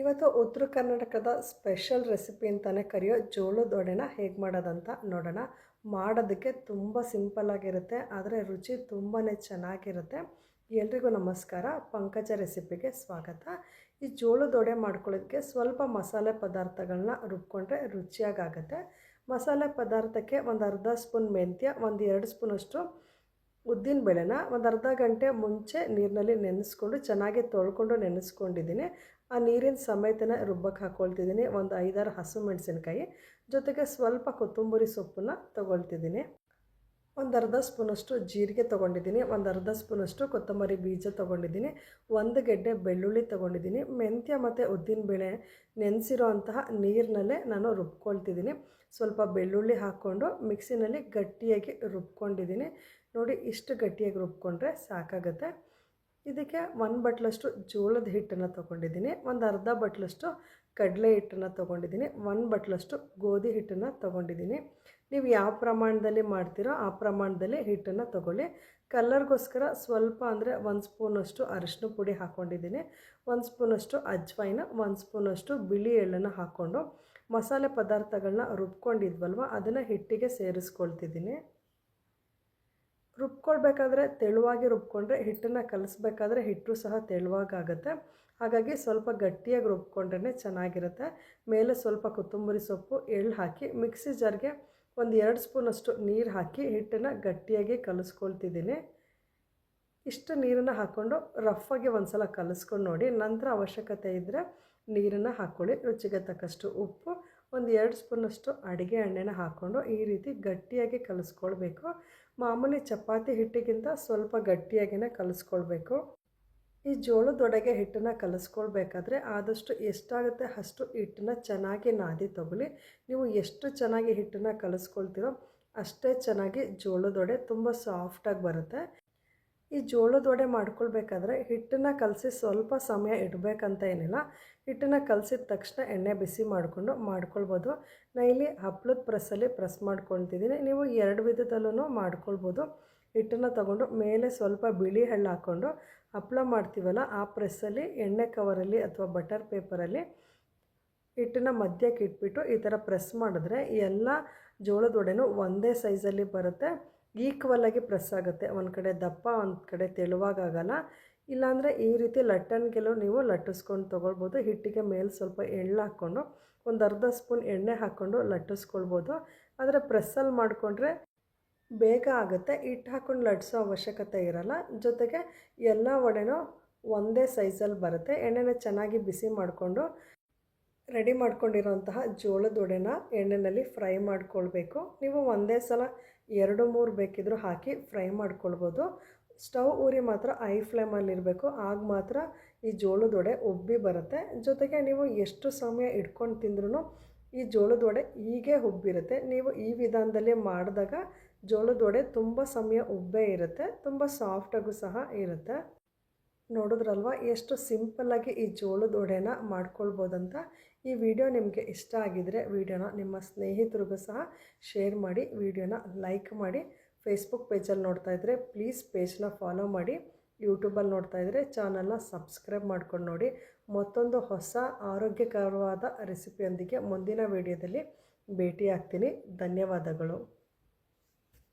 ಇವತ್ತು ಉತ್ತರ ಕರ್ನಾಟಕದ ಸ್ಪೆಷಲ್ ರೆಸಿಪಿ ಅಂತಲೇ ಕರೆಯೋ ಜೋಳದ ವಡೆನ ಹೇಗೆ ಮಾಡೋದಂತ ನೋಡೋಣ. ಮಾಡೋದಕ್ಕೆ ತುಂಬ ಸಿಂಪಲ್ಲಾಗಿರುತ್ತೆ ಆದರೆ ರುಚಿ ತುಂಬಾ ಚೆನ್ನಾಗಿರುತ್ತೆ. ಎಲ್ರಿಗೂ ನಮಸ್ಕಾರ, ಪಂಕಜ ರೆಸಿಪಿಗೆ ಸ್ವಾಗತ. ಈ ಜೋಳದ ವಡೆ ಮಾಡ್ಕೊಳ್ಳೋದಕ್ಕೆ ಸ್ವಲ್ಪ ಮಸಾಲೆ ಪದಾರ್ಥಗಳನ್ನ ರುಬ್ಕೊಂಡ್ರೆ ರುಚಿಯಾಗುತ್ತೆ ಮಸಾಲೆ ಪದಾರ್ಥಕ್ಕೆ ಒಂದು ಅರ್ಧ ಸ್ಪೂನ್ ಮೆಂತ್ಯ, ಒಂದು ಎರಡು ಸ್ಪೂನಷ್ಟು ಉದ್ದಿನ ಬೇಳೆನ ಒಂದು ಅರ್ಧ ಗಂಟೆ ಮುಂಚೆ ನೀರಿನಲ್ಲಿ ನೆನೆಸ್ಕೊಂಡು ಚೆನ್ನಾಗಿ ತೊಳ್ಕೊಂಡು ನೆನೆಸ್ಕೊಂಡಿದ್ದೀನಿ. ಆ ನೀರಿನ ಸಮೇತನ ರುಬ್ಬಕ್ಕೆ ಹಾಕ್ಕೊಳ್ತಿದ್ದೀನಿ ಒಂದು ಐದಾರು ಹಸು ಮೆಣಸಿನ್ಕಾಯಿ ಜೊತೆಗೆ ಸ್ವಲ್ಪ ಕೊತ್ತಂಬರಿ ಸೊಪ್ಪನ್ನ ತೊಗೊಳ್ತಿದ್ದೀನಿ. ಒಂದು ಅರ್ಧ ಸ್ಪೂನಷ್ಟು ಜೀರಿಗೆ ತೊಗೊಂಡಿದ್ದೀನಿ. ಒಂದು ಅರ್ಧ ಸ್ಪೂನಷ್ಟು ಕೊತ್ತಂಬರಿ ಬೀಜ ತೊಗೊಂಡಿದ್ದೀನಿ. ಒಂದು ಗೆಡ್ಡೆ ಬೆಳ್ಳುಳ್ಳಿ ತೊಗೊಂಡಿದ್ದೀನಿ. ಮೆಂತ್ಯ ಮತ್ತು ಉದ್ದಿನಬೇಳೆ ನೆನೆಸಿರೋ ಅಂತಹ ನೀರಿನಲ್ಲೇ ನಾನು ರುಬ್ಕೊಳ್ತಿದ್ದೀನಿ. ಸ್ವಲ್ಪ ಬೆಳ್ಳುಳ್ಳಿ ಹಾಕ್ಕೊಂಡು ಮಿಕ್ಸಿನಲ್ಲಿ ಗಟ್ಟಿಯಾಗಿ ರುಬ್ಕೊಂಡಿದ್ದೀನಿ. ನೋಡಿ ಇಷ್ಟು ಗಟ್ಟಿಯಾಗಿ ರುಬ್ಕೊಂಡ್ರೆ ಸಾಕಾಗುತ್ತೆ. ಇದಕ್ಕೆ ಒಂದು ಬಟ್ಲಷ್ಟು ಜೋಳದ ಹಿಟ್ಟನ್ನು ತೊಗೊಂಡಿದ್ದೀನಿ. ಒಂದು ಅರ್ಧ ಬಟ್ಲಷ್ಟು ಕಡಲೆ ಹಿಟ್ಟನ್ನು ತೊಗೊಂಡಿದ್ದೀನಿ. ಒಂದು ಬಟ್ಲಷ್ಟು ಗೋಧಿ ಹಿಟ್ಟನ್ನು ತೊಗೊಂಡಿದ್ದೀನಿ. ನೀವು ಯಾವ ಪ್ರಮಾಣದಲ್ಲಿ ಮಾಡ್ತೀರೋ ಆ ಪ್ರಮಾಣದಲ್ಲಿ ಹಿಟ್ಟನ್ನು ತೊಗೊಳ್ಳಿ. ಕಲ್ಲರ್ಗೋಸ್ಕರ ಸ್ವಲ್ಪ ಅಂದರೆ ಒಂದು ಸ್ಪೂನಷ್ಟು ಅರಿಶಿನ ಪುಡಿ ಹಾಕ್ಕೊಂಡಿದ್ದೀನಿ. ಒಂದು ಸ್ಪೂನಷ್ಟು ಅಜ್ವಾಯಿನ, ಒಂದು ಸ್ಪೂನಷ್ಟು ಬಿಳಿ ಎಳ್ಳನ್ನು ಹಾಕ್ಕೊಂಡು ಮಸಾಲೆ ಪದಾರ್ಥಗಳನ್ನ ರುಬ್ಕೊಂಡಿದ್ವಲ್ವ? ಅದನ್ನು ಹಿಟ್ಟಿಗೆ ಸೇರಿಸ್ಕೊಳ್ತಿದ್ದೀನಿ. ರುಬ್ಕೊಳ್ಬೇಕಾದ್ರೆ ತೆಳುವಾಗಿ ರುಬ್ಕೊಂಡ್ರೆ ಹಿಟ್ಟನ್ನು ಕಲಿಸ್ಬೇಕಾದ್ರೆ ಹಿಟ್ಟು ಸಹ ತೆಳುವಾಗುತ್ತೆ ಹಾಗಾಗಿ ಸ್ವಲ್ಪ ಗಟ್ಟಿಯಾಗಿ ರುಬ್ಕೊಂಡ್ರೆ ಚೆನ್ನಾಗಿರುತ್ತೆ. ಮೇಲೆ ಸ್ವಲ್ಪ ಕೊತ್ತಂಬರಿ ಸೊಪ್ಪು, ಎಳ್ಳು ಹಾಕಿ, ಮಿಕ್ಸಿ ಜಾರ್ಗೆ ಒಂದು ಎರಡು ಸ್ಪೂನಷ್ಟು ನೀರು ಹಾಕಿ ಹಿಟ್ಟನ್ನು ಗಟ್ಟಿಯಾಗಿ ಕಲಿಸ್ಕೊಳ್ತಿದ್ದೀನಿ. ಇಷ್ಟು ನೀರನ್ನು ಹಾಕ್ಕೊಂಡು ರಫಾಗಿ ಒಂದು ಸಲ ಕಲಿಸ್ಕೊಂಡು ನೋಡಿ, ನಂತರ ಅವಶ್ಯಕತೆ ಇದ್ದರೆ ನೀರನ್ನು ಹಾಕ್ಕೊಳ್ಳಿ ರುಚಿಗೆ ತಕ್ಕಷ್ಟು ಉಪ್ಪು, ಒಂದು ಎರಡು ಸ್ಪೂನಷ್ಟು ಅಡುಗೆ ಎಣ್ಣೆನ ಹಾಕ್ಕೊಂಡು ಈ ರೀತಿ ಗಟ್ಟಿಯಾಗಿ ಕಲಿಸ್ಕೊಳ್ಬೇಕು. ಮಾಮೂಲಿ ಚಪಾತಿ ಹಿಟ್ಟಿಗಿಂತ ಸ್ವಲ್ಪ ಗಟ್ಟಿಯಾಗಿಯೇ ಕಲಿಸ್ಕೊಳ್ಬೇಕು. ಈ ಜೋಳದೊಡೆಗೆ ಹಿಟ್ಟನ್ನು ಕಲಿಸ್ಕೊಳ್ಬೇಕಾದ್ರೆ ಆದಷ್ಟು ಎಷ್ಟಾಗುತ್ತೆ ಅಷ್ಟು ಹಿಟ್ಟನ್ನ ಚೆನ್ನಾಗಿ ನಾದಿ ತಗೊಳ್ಳಿ. ನೀವು ಎಷ್ಟು ಚೆನ್ನಾಗಿ ಹಿಟ್ಟನ್ನು ಕಲಿಸ್ಕೊಳ್ತೀರೋ ಅಷ್ಟೇ ಚೆನ್ನಾಗಿ ಜೋಳದೊಡೆ ತುಂಬ ಸಾಫ್ಟಾಗಿ ಬರುತ್ತೆ. ಈ ಜೋಳದೊಡೆ ಮಾಡ್ಕೊಳ್ಬೇಕಾದ್ರೆ ಹಿಟ್ಟನ್ನು ಕಲಸಿ ಸ್ವಲ್ಪ ಸಮಯ ಇಡಬೇಕಂತ ಏನಿಲ್ಲ. ಹಿಟ್ಟನ್ನು ಕಲಸಿದ ತಕ್ಷಣ ಎಣ್ಣೆ ಬಿಸಿ ಮಾಡಿಕೊಂಡು ಮಾಡ್ಕೊಳ್ಬೋದು. ನಾ ಇಲ್ಲಿ ಹಪ್ಳದ ಪ್ರೆಸ್ಸಲ್ಲಿ ಪ್ರೆಸ್ ಮಾಡ್ಕೊಳ್ತಿದ್ದೀನಿ. ನೀವು ಎರಡು ವಿಧದಲ್ಲೂ ಮಾಡ್ಕೊಳ್ಬೋದು. ಹಿಟ್ಟನ್ನು ತಗೊಂಡು ಮೇಲೆ ಸ್ವಲ್ಪ ಬಿಳಿ ಹಳ್ಳು ಹಾಕ್ಕೊಂಡು ಹಪ್ಪಳ ಮಾಡ್ತೀವಲ್ಲ, ಆ ಪ್ರೆಸ್ಸಲ್ಲಿ ಎಣ್ಣೆ ಕವರಲ್ಲಿ ಅಥವಾ ಬಟರ್ ಪೇಪರಲ್ಲಿ ಹಿಟ್ಟನ್ನು ಮಧ್ಯಕ್ಕೆ ಇಟ್ಬಿಟ್ಟು ಈ ಥರ ಪ್ರೆಸ್ ಮಾಡಿದ್ರೆ ಎಲ್ಲ ಜೋಳದ ವಡೆನೂ ಒಂದೇ ಸೈಜಲ್ಲಿ ಬರುತ್ತೆ. ಆಗಿ ಪ್ರೆಸ್ ಆಗುತ್ತೆ. ಒಂದು ಕಡೆ ದಪ್ಪ, ಒಂದು ಕಡೆ ತೆಳುವಾಗಲ್ಲ ಇಲ್ಲಾಂದರೆ ಈ ರೀತಿ ಲಟ್ಟಣಿಗೆಲ್ಲೂ ನೀವು ಲಟ್ಟಿಸ್ಕೊಂಡು ತೊಗೊಳ್ಬೋದು. ಹಿಟ್ಟಿಗೆ ಮೇಲೆ ಸ್ವಲ್ಪ ಎಳ್ಳು ಹಾಕ್ಕೊಂಡು, ಒಂದು ಅರ್ಧ ಸ್ಪೂನ್ ಎಣ್ಣೆ ಹಾಕ್ಕೊಂಡು ಲಟ್ಟಿಸ್ಕೊಳ್ಬೋದು. ಆದರೆ ಪ್ರೆಸ್ಸಲ್ಲಿ ಮಾಡಿಕೊಂಡ್ರೆ ಬೇಗ ಆಗುತ್ತೆ. ಹಿಟ್ಟು ಹಾಕ್ಕೊಂಡು ಲಟ್ಟಿಸೋ ಅವಶ್ಯಕತೆ ಇರಲ್ಲ. ಜೊತೆಗೆ ಎಲ್ಲ ವಡೆನೂ ಒಂದೇ ಸೈಜಲ್ಲಿ ಬರುತ್ತೆ. ಎಣ್ಣೆನ ಚೆನ್ನಾಗಿ ಬಿಸಿ ಮಾಡಿಕೊಂಡು, ರೆಡಿ ಮಾಡ್ಕೊಂಡಿರೋಂತಹ ಜೋಳದ ವಡೆನ ಎಣ್ಣೆಯಲ್ಲಿ ಫ್ರೈ ಮಾಡ್ಕೊಳ್ಬೇಕು. ನೀವು ಒಂದೇ ಸಲ ಎರಡು ಮೂರು ಬೇಕಿದ್ದರೂ ಹಾಕಿ ಫ್ರೈ ಮಾಡ್ಕೊಳ್ಬೋದು. ಸ್ಟವ್ ಊರಿ ಮಾತ್ರ ಐ ಫ್ಲೇಮಲ್ಲಿ ಇರಬೇಕು ಆಗ ಮಾತ್ರ ಈ ಜೋಳದ ವಡೆ ಉಬ್ಬಿ ಬರುತ್ತೆ. ಜೊತೆಗೆ ನೀವು ಎಷ್ಟು ಸಮಯ ಇಟ್ಕೊಂಡು ತಿಂದ್ರೂ ಈ ಜೋಳದ ವಡೆ ಹೀಗೆ ಉಬ್ಬಿರುತ್ತೆ. ನೀವು ಈ ವಿಧಾನದಲ್ಲಿ ಮಾಡಿದಾಗ ಜೋಳದ ವಡೆ ತುಂಬ ಸಮಯ ಉಬ್ಬೇ ಇರುತ್ತೆ. ತುಂಬ ಸಾಫ್ಟಾಗೂ ಸಹ ಇರುತ್ತೆ. ನೋಡಿದ್ರಲ್ವ? ಎಷ್ಟು ಸಿಂಪಲ್ಲಾಗಿ ಈ ಜೋಳದ ವಡೆನ ಮಾಡ್ಕೊಳ್ಬೋದಂತ. ಈ ವಿಡಿಯೋ ನಿಮಗೆ ಇಷ್ಟ ಆಗಿದರೆ ವಿಡಿಯೋನ ನಿಮ್ಮ ಸ್ನೇಹಿತರಿಗೂ ಸಹ ಶೇರ್ ಮಾಡಿ, ವಿಡಿಯೋನ ಲೈಕ್ ಮಾಡಿ. ಫೇಸ್ಬುಕ್ ಪೇಜಲ್ಲಿ ನೋಡ್ತಾ ಇದ್ದರೆ ಪ್ಲೀಸ್ ಪೇಜ್ನ ಫಾಲೋ ಮಾಡಿ. ಯೂಟ್ಯೂಬಲ್ಲಿ ನೋಡ್ತಾ ಇದ್ದರೆ ಚಾನಲ್ನ ಸಬ್ಸ್ಕ್ರೈಬ್ ಮಾಡ್ಕೊಂಡು ನೋಡಿ. ಮತ್ತೊಂದು ಹೊಸ ಆರೋಗ್ಯಕರವಾದ ರೆಸಿಪಿಯೊಂದಿಗೆ ಮುಂದಿನ ವಿಡಿಯೋದಲ್ಲಿ ಭೇಟಿ ಆಗ್ತೀನಿ ಧನ್ಯವಾದಗಳು.